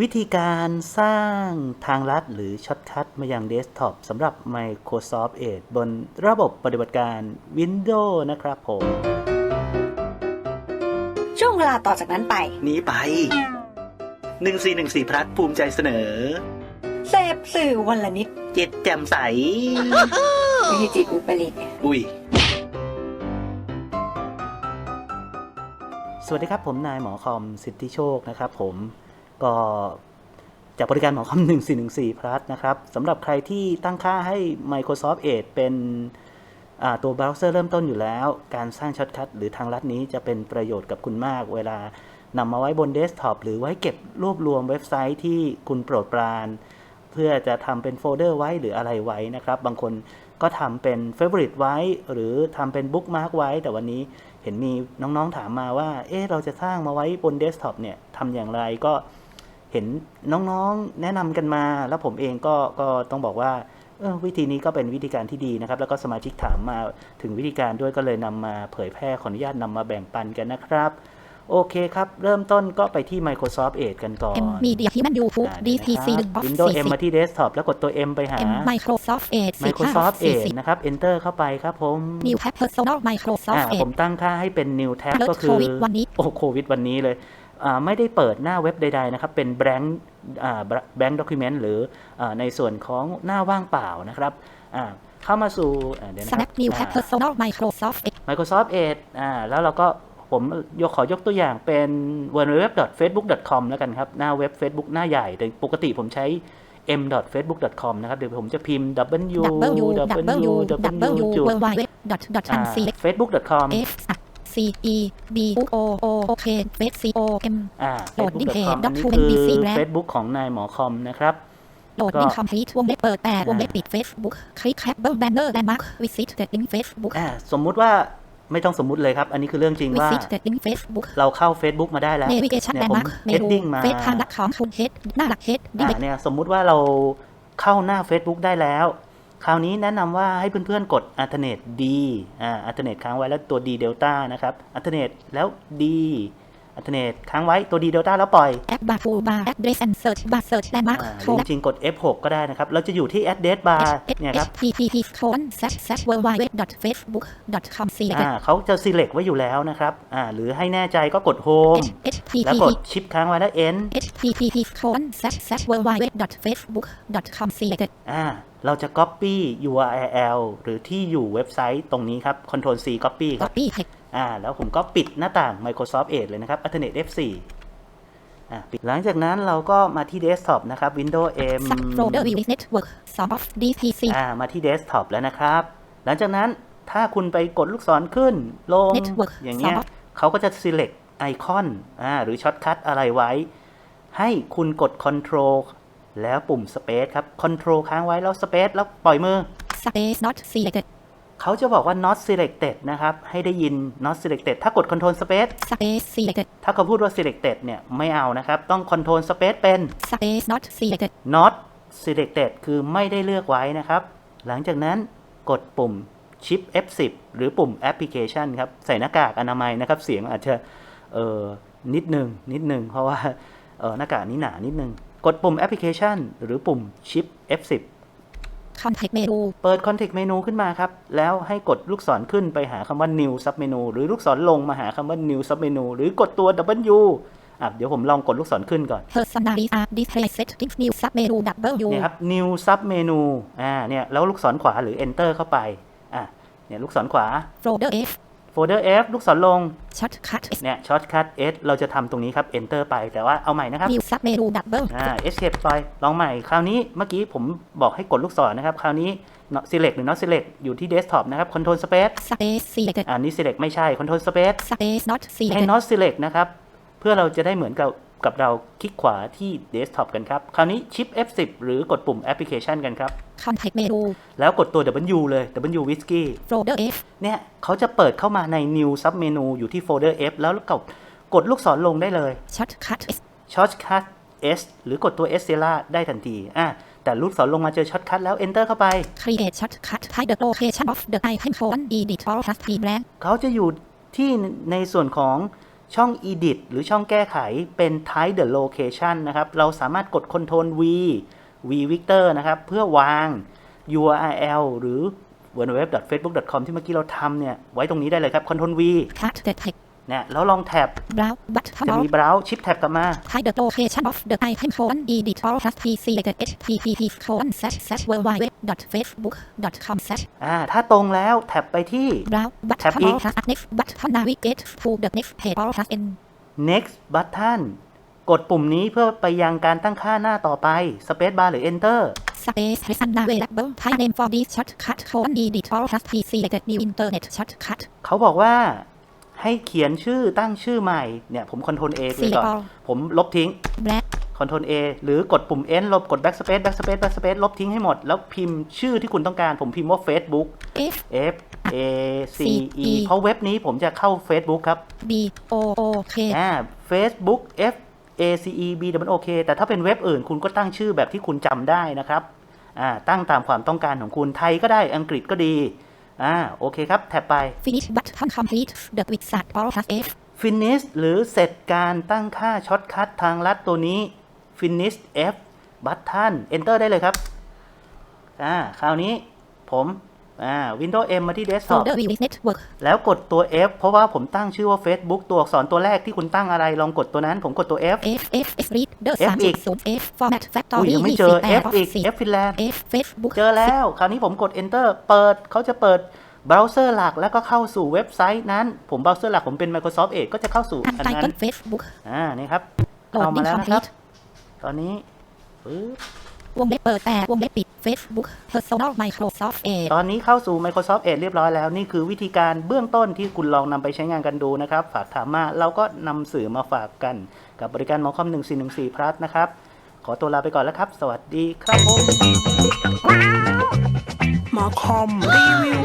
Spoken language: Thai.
วิธีการสร้างทางลัดหรือช็อตคัทมายังเดสก์ท็อปสำหรับ Microsoft Edge บนระบบปฏิบัติการ Windows นะครับผม ช่วงเวลาต่อจากนั้นไป นี้ไป 1414พลัดภูมิใจเสนอ เสพสื่อวันละนิด เจ็ดแจ่มใสไม่ใช่จิตอุปริตอุ้ย สวัสดีครับผมนายหมอคอมสิทธิโชคนะครับผม ก็จากบริการหมอคอม1414 plus นะครับสำหรับใครที่ตั้งค่าให้ Microsoft Edge เป็นตัวเบราว์เซอร์เริ่มต้นอยู่แล้ว การสร้างช็อตคัทหรือทางลัดนี้จะเป็นประโยชน์กับคุณมาก เวลานำมาไว้บนเดสก์ท็อปหรือไว้เก็บรวบรวมเว็บไซต์ที่คุณโปรดปราน เพื่อจะทำเป็นโฟลเดอร์ไว้หรืออะไรไว้นะครับ บางคนก็ทำเป็น Favorite ไว้ หรือทำเป็น Bookmark ไว้ แต่วันนี้เห็นมีน้องๆถามมาว่า เอ๊ะเราจะสร้างมาไว้บนเดสก์ท็อปเนี่ยทำอย่างไรก็ เห็นน้องๆแนะนำกันมา แล้วผมเองก็ก็ต้องบอกว่าเออวิธีนี้ก็เป็นวิธีการที่ดีนะครับ แล้วก็สมาชิกถามมาถึงวิธีการด้วยก็เลยนำมาเผยแพร่ขออนุญาตนำมาแบ่งปันกันนะครับ โอเคครับ เริ่มต้นก็ไปที่ Microsoft Edge กันก่อน M Media Human U Food อ่า DPC นะ1ครับ Box Windows M มา40ที่ Desktop แล้วกดตัว M ไปหา M Microsoft Edge Microsoft 45 Edge นะครับ Enter เข้าไปครับผม New Tab Personal อ่า Microsoft ผม Edge ตั้งค่าให้เป็น New Tab Alert ก็คือ COVID วันนี้โอ้โควิดวันนี้เลยอ่า ไม่ได้เปิดหน้าเว็บใดๆนะครับ เป็น blank อ่า blank document หรืออาในส่วนของหน้าว่างเปล่านะครับอ่าเข้ามาสู่อ่าเดี๋ยวนะครับ Snap New Tab อ่า Personal Microsoft Edge Microsoft Edge อ่าแล้วเราก็ผมยกขอยกตัวอย่างเป็น www.facebook.com แล้วกันครับ หน้าเว็บ Facebook หน้าใหญ่แต่ปกติผมใช้ m.facebook.com นะครับ เดี๋ยวผมจะพิมพ์ w W w W W w World Wide Web dot dot อ่า and select facebook.com F C E B O O O K Face C O M อ่า โหลด facebook.com ลิงก์อันนี้ document คือ PC แล้ว Facebook ของนายหมอคอมนะครับ โหลดก็ลิงก์ complete วงเล็บเปิดแต่วงเล็บปิด Facebook คลิก Apple Banner Landmark Visit the link Facebook อ่าสมมุติว่าไม่ต้องสมมุติเลยครับ อันนี้คือเรื่องจริงว่า Visit the link Facebook เราเข้า Facebook มาได้แล้ว Navigation เนี่ยผม Landmark เมนู heading มา เฟซทางลักของคุณเฮดหน้าหลักเฮดดิอ่าเด็กเนี่ยสมมุติว่าเราเข้าหน้า Facebook ได้แล้ว คราวนี้แนะนำว่าให้เพื่อนๆกด alternate D อ่า alternate ค้างไว้แล้วตัว D delta นะครับ alternate แล้ว D alternate ค้างไว้ตัว D delta แล้วปล่อยแอปบาร์ฟูบาร์แอดเดรสแอนด์เซิร์ชบาร์เซิร์ชแลนด์มาร์คอ่าหโชรือว์จริงๆกด F6 ก็ได้นะครับ เราจะอยู่ที่ address bar เนี่ยครับ http colon slash slash world wide web dot facebook dot com อ่าเขาจะ select ไว้อยู่แล้วนะครับ อ่า หรือให้แน่ใจก็กด home แล้วก http ด shift ค้างไว้แล้ว end http colon slash slash world wide web dot facebook dot com selected อ่าเราจะ copy URL หรือที่อยู่เว็บไซต์ตรงนี้ครับ Ctrl C copy ครับ copy text อ่า แล้วผมก็ปิดหน้าต่าง Microsoft Edge เลยนะครับ Alternate F4 อ่าปิดหลังจากนั้นเราก็มาที่ Desktop นะครับ Windows M sub folder view network some of dpc อ่า มาที่ Desktop แล้วนะครับ หลังจากนั้นถ้าคุณไปกดลูกศรขึ้น ลง Network อย่างเงี้ยสองเขาก็จะ select ไอคอนอ่าหรือช็อตคัทอะไรไว้ ให้คุณกด Control แล้วปุ่ม Space ครับ Control ค้างไว้แล้ว Space แล้วปล่อยมือ space not selected เขาจะบอกว่า not selected นะครับ ให้ได้ยิน not selected ถ้ากด control space space selected ถ้าเขาพูดว่า selected เนี่ย ไม่เอานะครับ ต้อง control space เป็น space not selected not selected คือไม่ได้เลือกไว้นะครับ หลังจากนั้นกดปุ่ม shift F10 หรือปุ่ม application ครับ ใส่หน้ากากอนามัยนะครับ เสียงอาจจะ เออนิดหนึ่งนิดหนึ่งเพราะว่าเออหน้ากากนี้หนานิดหนึ่งกดปุ่ม application หรือปุ่ม shift F10 context menu เปิด context menu ขึ้นมาครับ แล้วให้กดลูกศรขึ้นไปหาคำว่า new sub menu หรือลูกศรลงมาหาคำว่า new sub menu หรือกดตัว W อะเดี๋ยวผมลองกดลูกศรขึ้นก่อน personalize art display settings new sub menu W เนี่ยครับ new sub menu อ่าเนี่ยแล้วลูกศรขวาหรือ enter เข้าไปอะเนี่ยลูกศรขวา folder F folder F ลูกศรลง shortcut เนี่ย shortcut S เราจะทำตรงนี้ครับ enter ไปแต่ว่าเอาใหม่นะครับ new sub menu W อ่า escape ไปลองใหม่ คราวนี้เมื่อกี้ผมบอกให้กดลูกศรนะครับ คราวนี้ not select หรือ not select อยู่ที่ desktop นะครับ control space space selected อันนี้ select ไม่ใช่ control space space not ให้ selected not select นะครับ เพื่อเราจะได้เหมือนกับ กับเราคลิกขวาที่ desktop กันครับ คราวนี้ shift F10 หรือกดปุ่ม application กันครับ context menu แล้วกดตัว W เลย W whiskey folder F เนี่ยเขาจะเปิดเข้ามาใน new sub menu อยู่ที่โฟลเดอร์ F แล้วกดกดลูกศรลงได้เลย shortcut S shortcut S หรือกดตัว S เซล่าได้ทันทีอะแต่ลูกศรลงมาเจอ shortcut แล้ว enter เข้าไป create shortcut type the location of the icon colon edit all plus p blank เขาจะอยู่ที่ในส่วนของ ช่อง edit หรือช่องแก้ไขเป็น type the location นะครับ เราสามารถกด Ctrl V V Victor นะครับ เพื่อวาง URL หรือ www.facebook.com ที่เมื่อกี้เราทำเนี่ย ไว้ตรงนี้ได้เลยครับ Ctrl V cut the text เนี่ยแล้วลองแท็บ browse button จะ of มี browse ชิปแท็บกลับมา hide the location of the item colon edit all plus pc http colon slash slash worldwide dot facebook dot com slash อ่าถ้าตรงแล้วแท็บไปที่ browse Tab button อีก all plus next button navigate to the next page all plus n next button กดปุ่มนี้เพื่อไปยังการตั้งค่าหน้าต่อไป space bar หรือ enter space present available type name for this shortcut colon edit all plus pc new internet shortcut เขาบอกว่า ให้เขียนชื่อตั้งชื่อใหม่เนี่ยผม Ctrl A ไปก่อน Select all ผมลบทิ้ง black Ctrl A หรือกดปุ่ม N ลบกด backspace backspace backspace ลบทิ้งให้หมด แล้วพิมพ์ชื่อที่คุณต้องการ ผมพิมพ์ว่า Facebook f F A C E เพราะเว็บนี้ผมจะเข้า Facebook ครับ b o o k อ่า Facebook F A C E B W O K แต่ถ้าเป็นเว็บอื่นคุณก็ตั้งชื่อแบบที่คุณจำได้นะครับ อ่าตั้งตามความต้องการของคุณไทยก็ได้อังกฤษก็ดี อ่าโอเคครับ แท็บไป finish button complete the wizard all plus f Finish หรือเสร็จการตั้งค่าช็อตคัททางลัดตัวนี้ Finish F Button Enter ได้เลยครับ อ่า คราวนี้ผม อ่า Windows M มาที่ Desktop folder view network แล้วกดตัว F เพราะว่าผมตั้งชื่อว่า Facebook ตัวอักษรตัวแรกที่คุณตั้งอะไรลองกดตัวนั้น ผมกดตัว F f f f read the F อีก3.0 f format อุ้ย factory ยังไม่เจอ F อีก F Finland f facebook เจอแล้ว คราวนี้ผมกด Enter เปิดเขาจะเปิดเบราว์เซอร์หลักแล้วก็เข้าสู่เว็บไซต์นั้น ผมเบราว์เซอร์หลักผมเป็น Microsoft Edge ก็จะเข้าสู่อันนั้น untitled facebook อ่านี่ครับเข้ามา loading แล้วนะครับ complete ตอนนี้ปึ๊บ วงเล็บเปิดแต่วงเล็บปิด Facebook Personal Microsoft Edge ตอนนี้เข้าสู่ Microsoft Edge เรียบร้อยแล้ว นี่คือวิธีการเบื้องต้นที่คุณลองนำไปใช้งานกันดูนะครับ ฝากถามมาเราก็นำสื่อมาฝากกัน กับบริการหมอคอม1414 plus นะครับ ขอตัวลาไปก่อนแล้วครับ สวัสดีครับผมหมอคอมรีวิว